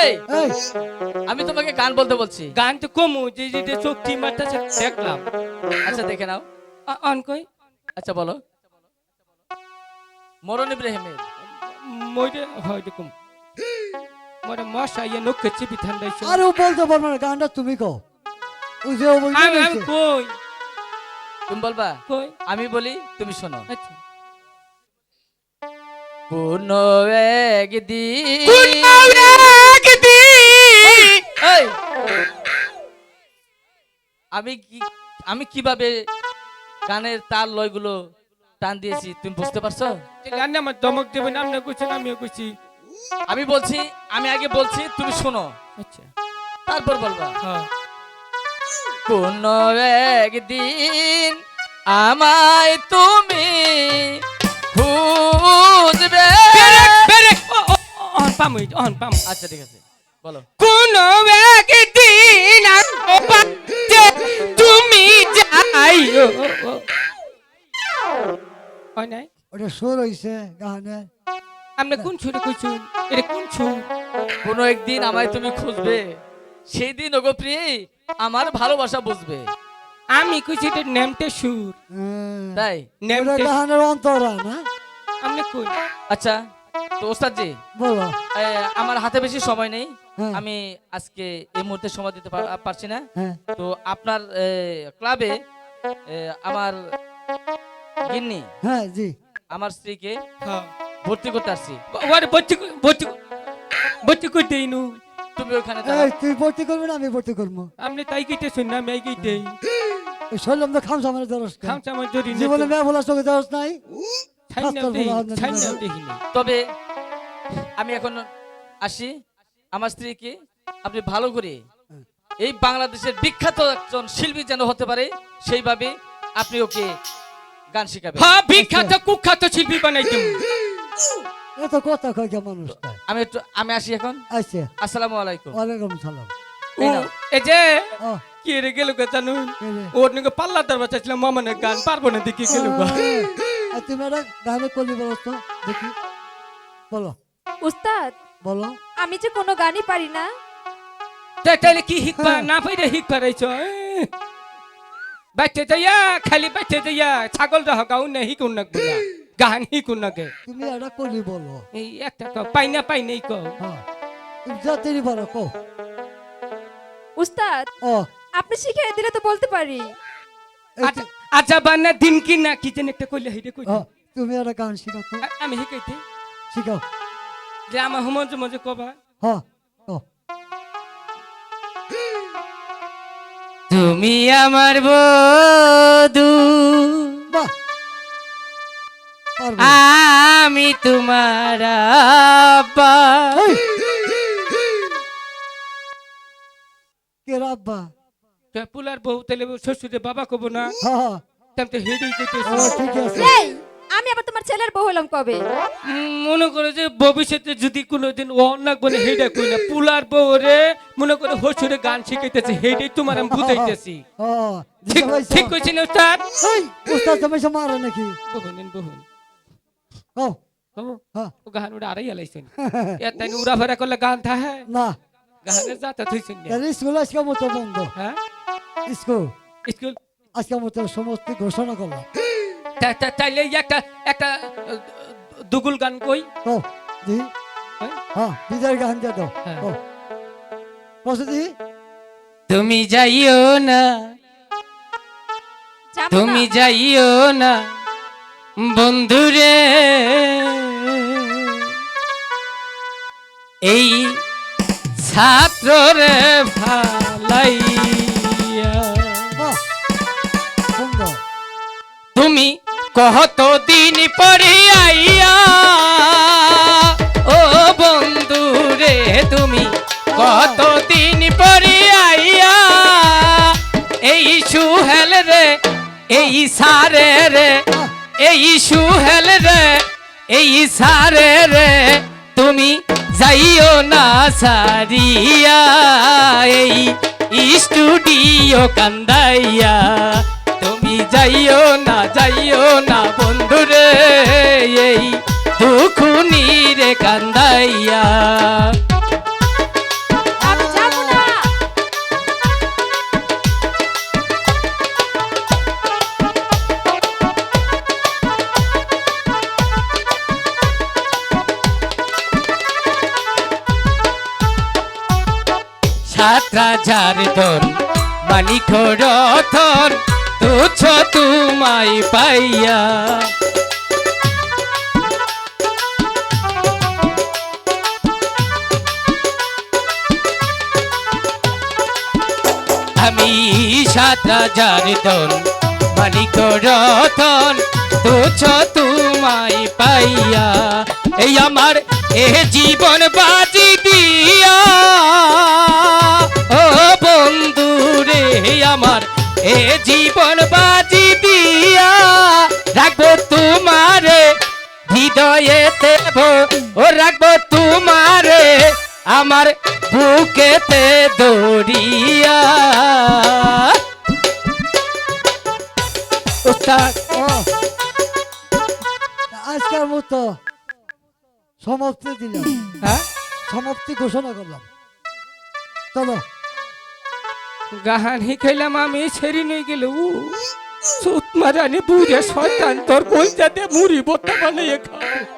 এই আমি তোমাকে গান বলতে বলছি। গান তো কমু যে যে চোখটি মারতেছে দেখলাম। আচ্ছা দেখে নাও। অন কই? আচ্ছা বলো। মরণ ইব্রাহিমের। মইরে হয় দেখুম মোরে মশা ইয়ে নখে চিপি ঠান্ডাইছে আরে ও বলতে পারবে না গানটা তুমি কও। ওই যে ও বলতে আমি কই? তুমি বলবা? কই? আমি বলি তুমি শোনো। আচ্ছা। কোন একদিন এই! আমি কি আমি কীভাবে গানের তাল লয়গুলো টান দিয়েছি তুমি বুঝতে পারছ? গান আমার দমক দেবেন আপনি কইছেন আমিও কইছি আমি বলছি আমি আগে বলছি তুমি শোনো। আচ্ছা। তারপর বলবা। হ্যাঁ। কোন একদিন আমায় তুমি খুঁজবে। পাম পাম। আচ্ছা ঠিক আছে। বলো। কোন একদিন তুমি যাই ও, ও, ও। হয় নাই? ওটা সুর হইছে গানের আপনি কোন সুরে কইছেন? এটা কোন সুর? কোনো একদিন আমায় তুমি খুঁজবে সেই দিন ওগো প্রিয়ে আমার ভালোবাসা বুঝবে। আমি এটা নেমতে সুর। তাই? নেমতে গানের অন্তরা না? আপনি কই? আচ্ছা তো ওস্তাদজি বলো। আমার হাতে বেশি সময় নেই। হ্যাঁ। আমি আজকে এই মুহূর্তে সময় দিতে পারছি না। হ্যাঁ। তো আপনার ক্লাবে আমার গিন্নি হ্যাঁ জি। আমার স্ত্রীকে হ্যাঁ। ভর্তি করতে আসছি। ওরে বচ্চি বচ্চি বচ্চি কই দেইনু তুমি ওখানে। তুই ভর্তি করবি না আমি ভর্তি করব। আপনি তাই কইতে শুন না আমি এই কইতেই। শৈলম তো খামসা মানে দরস খামচা আমার জরি জীবনে মেয়ে বলার চোখে দরস নাই। তবে আমি এখন আসি। আমার স্ত্রীকে আপনি ভালো করে এই বাংলাদেশের বিখ্যাত একজন শিল্পী যেন হতে পারে সেইভাবে আপনি ওকে গান শিখাবেন। হ্যাঁ বিখ্যাত কুখ্যাত শিল্পী বানাইতাম এত কথা কয় কে মানুষটা আমি একটু আমি আসি এখন। আচ্ছা আসসালামু আলাইকুম। ওয়ালাইকুম সালাম। এই যে কি রে গেল গো রে। ওর নাকি পাল্লা দরবার চাইছিলাম মামানের গান পারব না দেখি গেল গো। তুমি একটা গানে করলি বলো তো দেখি। বলো। উস্তাদ বলো। আমি যে কোনো গানই পারি না। তাই তাইলে কি হিকবা। না পাইরে হিক পারাইছ বাইতে যাইয়া খালি বাইতে যাইয়া ছাগল রহ গাও না হিকুন না গুলা। গান হিকুন না গে। তুমি একটা করলি বলো। এই একটা কও পাই না পাই নাই কও। হ্যাঁ। তেরি পারো কো উস্তাদ ও। আপনি শিখিয়ে দিলে তো বলতে পারি। আচ্ছা আচ্ছা বান্না দিন কি না কি যেন একটা কইলে হেডে কই তুমি একটা গান শিখাও তো। আমি হিকাইতে শিখাও। যে আমার হুমজ মজে কবা। হ্যাঁ ও তুমি আমার বধু। আমি তোমার আব্বা! কে রাব্বা তা পুলার বউ তাহলে শ্বশুরে বাবা কব না? হ্যাঁ হ্যাঁ তো হেডেই ও কইতেছে ঠিক আছে। এই আমি আবার তোমার ছেলের বউ হলাম কবে? মনে করে যে ভবিষ্যতে যদি কোনোদিন অন্য বলে হেডা কই না পুলার বউ রে মনে করে হসুরে গান শিখাইতেছে হেডেই তোমার আমি বুঝাইতেছি। ঠিক বুঝতে পারছ? ঠিক কইছি না উস্তাদ উস্তাদ তুমি মারে নাকি? বহুন বহুন। ও ও হ্যাঁ গান উড়া আড়াই আলাইছেন। এত উড়া ভরা করলে গান থাকে না। গানে যাতা থইছেন না। স্কুল আজকে মতো বন্ধ। হ্যাঁ? স্কুল। স্কুল। আজকে মতো সমস্ত ঘোষণা করলাম। তাইলে একটা একটা দুগুল গান কই? ও দি? হ্যাঁ? হ্যাঁ বিজয় গান দিয়ে দাও হ্যাঁ। ও। বসে তুমি যাইও না। তুমি যাইও না বন্ধুরে। এই ছাত্ররে ফালাইয়া কত দিন পরে আইয়া, ও বন্ধু রে তুমি কত দিন পরে আইয়া, এই সুহেল রে, এই সারে রে, এই সুহেল রে, এই সারে রে, তুমি যাইও না সারিয়া এই স্টুডিও কান্দাইয়া যাইও না যাইও না বন্ধুরে এই দুখুনি রে কান্দাইয়া। সাত রাজার দন মানিক রথন তুচ্ছ তুমাই পাইয়া। আমি সাত রাজার দন মানিক রতন তুচ্ছ তুমাই পাইয়া। এই আমার এ জীবন বাজি হৃদয়েতে ভো- ও রাখব তোমারে আমার বুকেতে দড়িয়া। ওস্তাদ আজকের মতো সমাপ্তি দিলাম। হ্যাঁ? সমাপ্তি ঘোষণা করলাম। চলো। গাহান খেলাম আমি ছেড়ে নিয়ে গেল উ দুধে শয়তান তোর কলজাতে মুড়ি বোতা বানিয়ে খাও